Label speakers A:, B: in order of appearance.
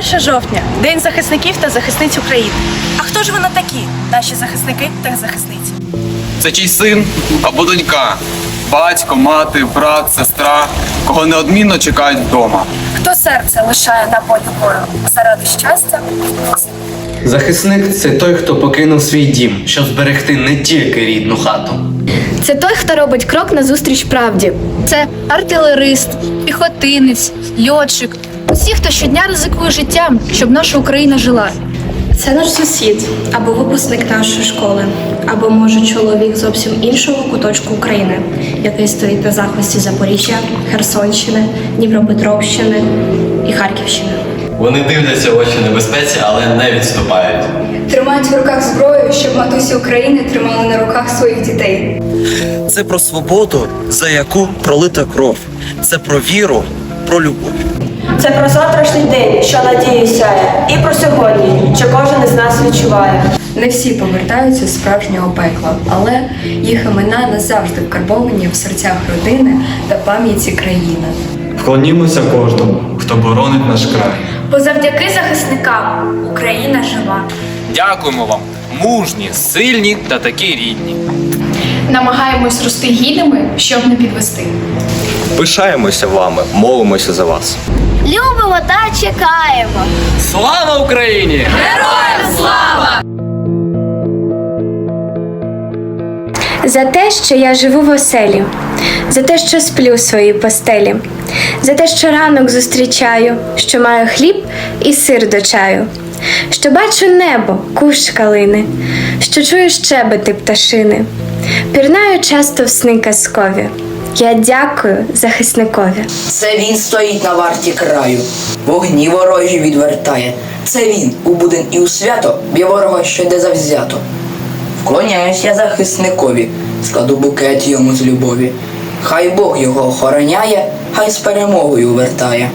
A: 1 жовтня День захисників та захисниць України. А хто ж вони такі, наші захисники та захисниці?
B: Це чий син або донька, батько, мати, брат, сестра, кого неодмінно чекають вдома.
A: Хто серце лишає на полі бою заради щастя?
C: Захисник це той, хто покинув свій дім, щоб зберегти не тільки рідну хату.
D: Це той, хто робить крок назустріч правді. Це артилерист, піхотинець, льотчик. Усі, хто щодня ризикує життям, щоб наша Україна жила.
E: Це наш сусід або випускник нашої школи, або може чоловік зовсім іншого куточку України, який стоїть на захисті Запоріжжя, Херсонщини, Дніпропетровщини і Харківщини.
F: Вони дивляться в очі небезпеці, але не відступають.
G: Тримають в руках зброю, щоб матусі України тримали на руках своїх дітей.
H: Це про свободу, за яку пролита кров. Це про віру, про любов.
I: Це про завтрашній день, що надію сяє, і про сьогодні, що кожен із нас відчуває.
G: Не всі повертаються з справжнього пекла, але їх імена назавжди вкарбовані в серцях родини та пам'яті країни.
J: Вклонімося кожному, хто боронить наш край.
E: Бо завдяки захисникам Україна жива.
B: Дякуємо вам, мужні, сильні та такі рідні.
D: Намагаємось рости гідними, щоб не підвести.
F: Пишаємося вами, молимося за вас.
D: Любимо та чекаємо.
B: Слава Україні! Героям слава!
E: За те, що я живу в оселі, за те, що сплю в своїй постелі, за те, що ранок зустрічаю, що маю хліб і сир до чаю, що бачу небо, кущ калини, що чую щебети пташини, пірнаю часто в сни казкові. Я дякую захисникові.
K: Це він стоїть на варті краю, вогні ворожі відвертає. Це він у буден і у свято б'є ворога що йде завзято. Вклоняюсь я захисникові, складу букет йому з любові. Хай Бог його охороняє, хай з перемогою вертає.